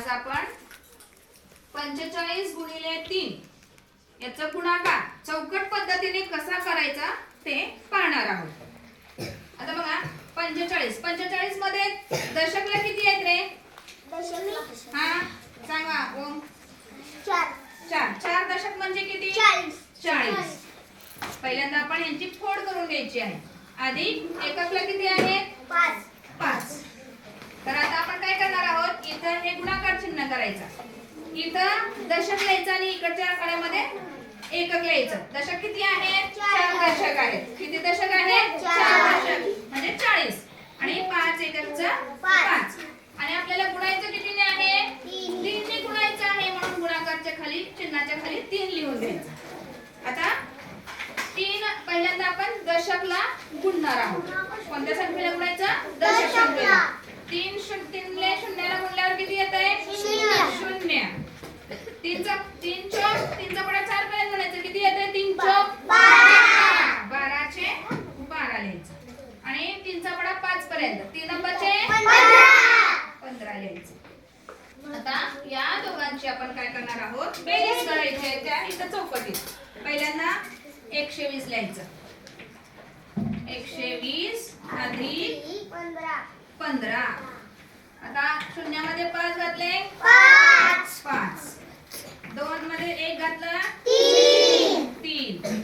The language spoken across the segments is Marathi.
आज आपण पंचेचाळीस गुणिले तीन. याचा गुणाकार चौकट पद्धतीने कसा करायचा ते पाहणार आहोत. आता बघा पंचेचाळीस. पंचेचाळीसमध्ये दशकला किती आहेत रे? हा सांगा ओम. चार. चार. चार दशक म्हणजे किती? चाळीस. चाळीस. पहिल्यांदा आपण यांची फोड करून घ्यायची आहे. आधी एककला किती आहे पाच पाच तर आता आपण काय करणार आहोत इथं हे गुणाकार करायचा. इथं दशक लिहायचं आणि इकडच्या आकड्यामध्ये एकक लिहायचं. दशक किती आहे? चार दशक आहेत. किती दशक आहे? चार दशक. म्हणजे चाळीस. आणि पाच एककचं पाच. आणि आपल्याला गुणायचं कितीने आहे? तीन. तीनने गुणायचं आहे म्हणून गुणाकारच्या खाली चिन्हाच्या खाली तीन लिहून द्यायचं आता तीन पहिल्यांदा आपण दशकला गुणणार आहोत. कोणत्या संख्येला गुणायचं दशक संख्येला तीन शून्य तीनले शून्याला गुणल्यावर किती येत आहे शून्य. शून्य तीनचा तीन चौक तीनचा पडा चार पर्यंत म्हणायचं किती येते तीन चौक बारा. बाराचे बारा लिहायचं आणि तीनचा पडा पाच पर्यंत. तीन नंबरचे? पंधरा. लिहायचे. आता या दोघांची आपण काय करणार आहोत? बेरीज. करायची आहे त्या इथं चौकटीत. पहिल्यांदा एकशे वीस लिहायचं. एकशे वीस अधिक पंधरा. आता शून्यामध्ये पाच घातले. पाच. पाच. दोन मध्ये एक घातलं. तीन. तीन.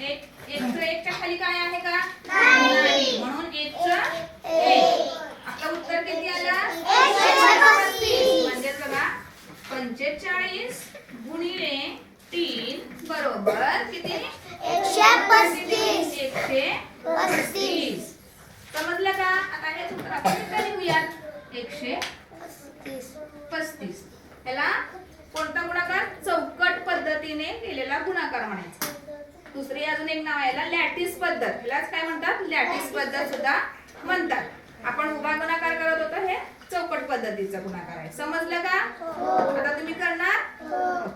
एक एकचं एकच्या खाली काय आहे का नाही. म्हणून एकचं एक आपलं उत्तर किती आलं एकशे पस्तीस. म्हणजेच बघा पंचेचाळीस गुणिले तीन बरोबर किती एकशे एकशे पस्तीस. समजलं का? आता हे सूत्र आपण लिहूयात. एकशे पस्तीस. पस्तीस याला कोणता गुणाकार? चौकट पद्धतीने केलेला गुणाकार म्हणायचा. दुसरी अजून एक नाव आहे याला लॅटिस पद्धत. यालाच काय म्हणतात? लॅटिस पद्धत सुद्धा म्हणतात. आपण उभा गुणाकार करत होतो हे चौकट पद्धतीचा गुणाकार आहे. समजलं का? आता तुम्ही करणार?